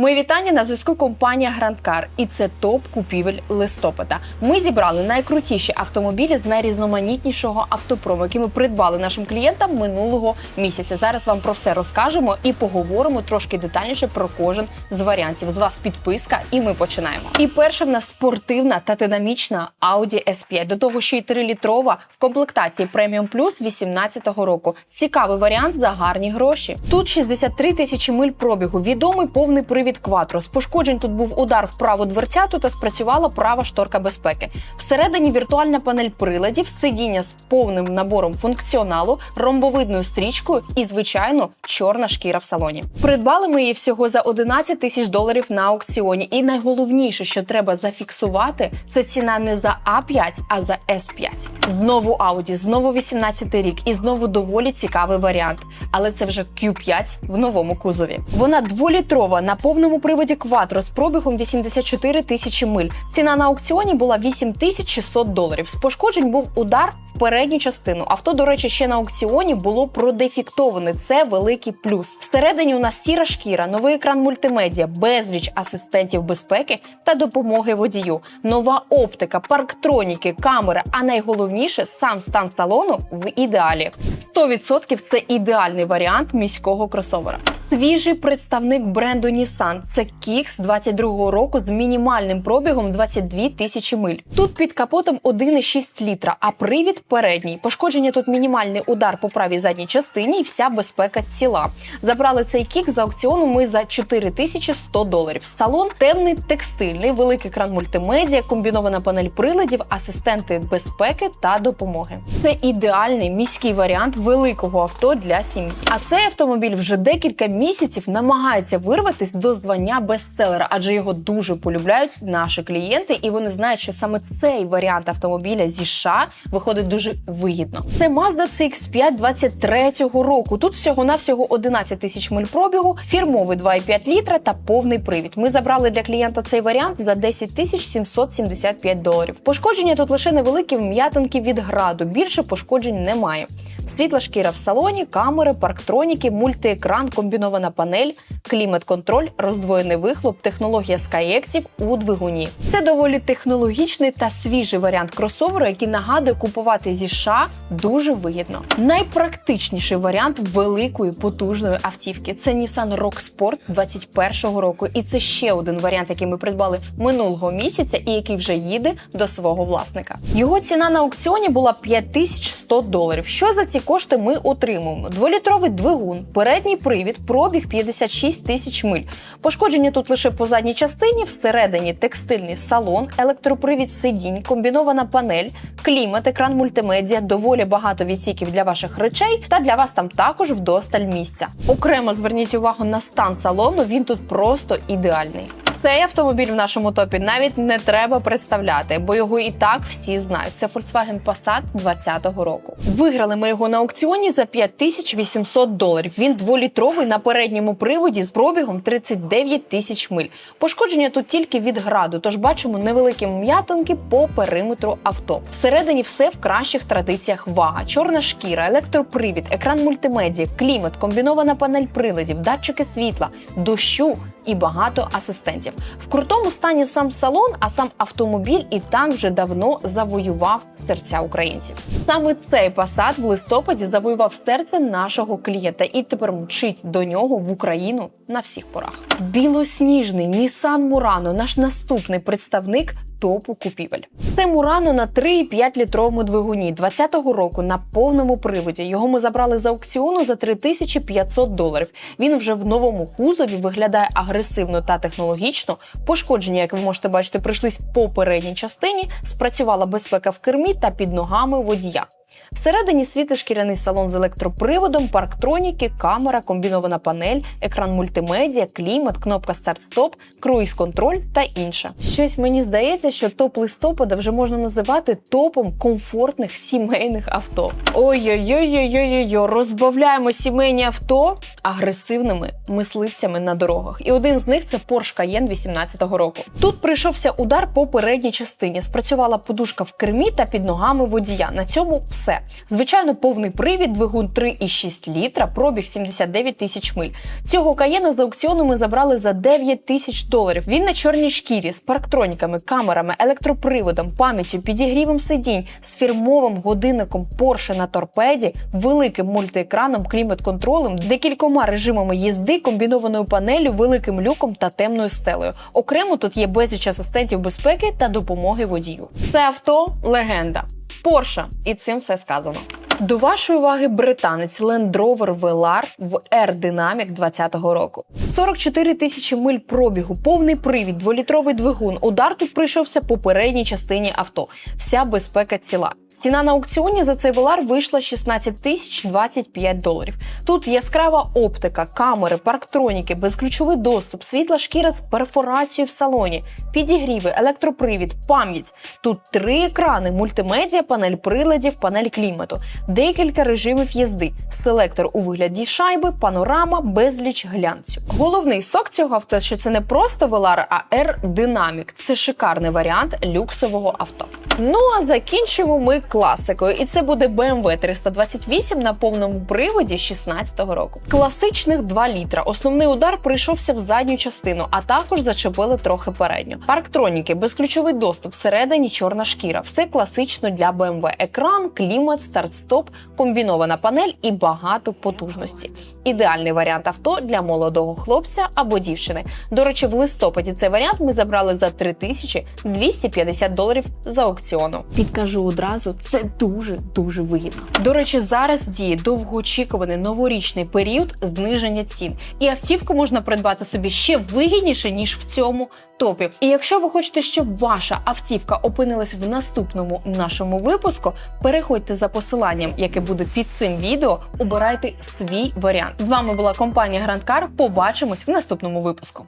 Мої вітання на зв'язку компанія Car. і це топ купівель листопада. Ми зібрали найкрутіші автомобілі з найрізноманітнішого автопрому, які ми придбали нашим клієнтам минулого місяця. Зараз вам про все розкажемо і поговоримо трошки детальніше про кожен з варіантів. З вас підписка, і ми починаємо. І перша в нас спортивна та динамічна Audi S5. До того ще й 3-літрова в комплектації Premium Plus 18-го року. Цікавий варіант за гарні гроші. Тут 63 тисячі миль пробігу. Відомий повний привід Quattro. З пошкоджень тут був удар в праву дверцяту та спрацювала права шторка безпеки. Всередині віртуальна панель приладів, сидіння з повним набором функціоналу, ромбовидною стрічкою і, звичайно, чорна шкіра в салоні. Придбали ми її всього за 11 тисяч доларів на аукціоні. І найголовніше, що треба зафіксувати, це ціна не за А5, а за С5. Знову Audi, знову 18 рік і знову доволі цікавий варіант. Але це вже Q5 в новому кузові. Вона дволітрова на повному приводі Quattro з пробігом 84 тисячі миль. Ціна на аукціоні була 8600 доларів. З пошкоджень був удар в передню частину. Авто, до речі, ще на аукціоні було продефіктоване. Це великий плюс. Всередині у нас сіра шкіра, новий екран мультимедіа, безліч асистентів безпеки та допомоги водію, нова оптика, парктроніки, камери. А найголовніше сам стан салону в ідеалі. 100% це ідеальний варіант міського кросовера. Свіжий представник бренду Nissan – це Kicks 22-го року з мінімальним пробігом 22 тисячі миль. Тут під капотом 1,6 літра, а привід передній. Пошкодження тут мінімальний удар по правій задній частині і вся безпека ціла. Забрали цей кік з аукціону ми за 4100 доларів. Салон темний текстильний, великий екран мультимедіа, комбінована панель приладів, асистенти безпеки та допомоги. Це ідеальний міський варіант великого авто для сім'ї. А цей автомобіль вже декілька місяців намагається вирватись до звання бестселера, адже його дуже полюбляють наші клієнти, і вони знають, що саме цей варіант автомобіля зі США виходить дуже вигідно. Це Mazda CX-5 23-го року. Тут всього навсього 11 тисяч миль пробігу, фірмовий 2,5 літра та повний привід. Ми забрали для клієнта цей варіант за 10 тисяч 775 доларів. Пошкодження тут лише невеликі вм'ятинки від граду. Більше пошкоджень немає. Світла шкіра в салоні, камери, парктроніки, мультиекран, комбінована панель, клімат-контроль, роздвоєний вихлоп, технологія SkyActiv у двигуні. Це доволі технологічний та свіжий варіант кросоверу, який нагадує купувати зі США дуже вигідно. Найпрактичніший варіант великої потужної автівки це Nissan Rogue Sport 21-го року. І це ще один варіант, який ми придбали минулого місяця, і який вже їде до свого власника. Його ціна на аукціоні була 5100 доларів. Що за ці кошти ми отримуємо? Дволітровий двигун, передній привід, пробіг 56 тисяч миль. Пошкодження тут лише по задній частині, всередині текстильний салон, електропривід сидінь, комбінована панель, клімат, екран мультимедіа, доволі багато відсіків для ваших речей, та для вас там також вдосталь місця. Окремо зверніть увагу на стан салону. Він тут просто ідеальний. Цей автомобіль в нашому топі навіть не треба представляти, бо його і так всі знають. Це Volkswagen Passat 2020 року. Виграли ми його на аукціоні за 5800 доларів. Він дволітровий на передньому приводі з пробігом 39 тисяч миль. Пошкодження тут тільки від граду, тож бачимо невеликі м'ятинки по периметру авто. Всередині все в кращих традиціях вага, чорна шкіра, електропривід, екран мультимедіа, клімат, комбінована панель приладів, датчики світла, дощу і багато асистентів. В крутому стані сам салон, а сам автомобіль і так вже давно завоював серця українців. Саме цей Passat в листопаді завоював серце нашого клієнта і тепер мчить до нього в Україну на всіх порах. Білосніжний Nissan Murano – наш наступний представник топу купівель. Це Мурано на 3,5 літровому двигуні 2020 року на повному приводі. Його ми забрали з аукціону за 3500 доларів. Він вже в новому кузові виглядає агресивно та технологічно. Пошкодження, як ви можете бачити, прийшлись по передній частині. Спрацювала безпека в кермі та під ногами водія. Всередині світлий шкіряний салон з електроприводом, парктроніки, камера, комбінована панель, екран мультимедіа, клімат, кнопка старт-стоп, круїз-контроль та інше. Щось мені здається, що топ листопада вже можна називати топом комфортних сімейних авто. Ой-ой-ой-ой-ой-ой, розбавляємо сімейні авто агресивними мисливцями на дорогах. І один з них це Porsche Cayenne 18-го року. Тут прийшовся удар по передній частині. Спрацювала подушка в кермі та під ногами водія. На цьому все. Звичайно, повний привід, двигун 3,6 літра, пробіг 79 тисяч миль. Цього каєна з аукціону ми забрали за 9 тисяч доларів. Він на чорній шкірі з парктроніками, камерами, електроприводом, пам'яттю, підігрівом сидінь, з фірмовим годинником Porsche на торпеді, великим мультиекраном, клімат-контролем, декількома режимами їзди, комбінованою панелю, великим люком та темною стелею. Окремо тут є безліч асистентів безпеки та допомоги водію. Це авто легенда. Porsche. і цим все сказано. До вашої уваги британець Land Rover Velar в Air Dynamic 20-го року. 44 тисячі миль пробігу, повний привід, дволітровий двигун. Удар тут прийшовся по передній частині авто. Вся безпека ціла. Ціна на аукціоні за цей Velar вийшла 16 тисяч 25 доларів. Тут яскрава оптика, камери, парктроніки, безключовий доступ, світла шкіра з перфорацією в салоні, підігріви, електропривід, пам'ять. Тут три екрани, мультимедіа, панель приладів, панель клімату, декілька режимів їзди, селектор у вигляді шайби, панорама, безліч глянцю. Головний сок цього авто, що це не просто Velar, а Air Dynamic. Це шикарний варіант люксового авто. Ну а закінчимо ми класикою, і це буде BMW 328 на повному приводі 16-го року. Класичних 2 літра. Основний удар прийшовся в задню частину, а також зачепили трохи передню. Парктроніки, безключовий доступ, всередині чорна шкіра. Все класично для BMW. Екран, клімат, старт-стоп, комбінована панель і багато потужності. Ідеальний варіант авто для молодого хлопця або дівчини. До речі, в листопаді цей варіант ми забрали за 3250 доларів за аукціону. Підкажу одразу, це дуже дуже вигідно. До речі, зараз діє довгоочікуваний новорічний період зниження цін, і автівку можна придбати собі ще вигідніше ніж в цьому топі. І якщо ви хочете, щоб ваша автівка опинилась в наступному нашому випуску, переходьте за посиланням, яке буде під цим відео. Обирайте свій варіант. З вами була компанія Car. Побачимось в наступному випуску.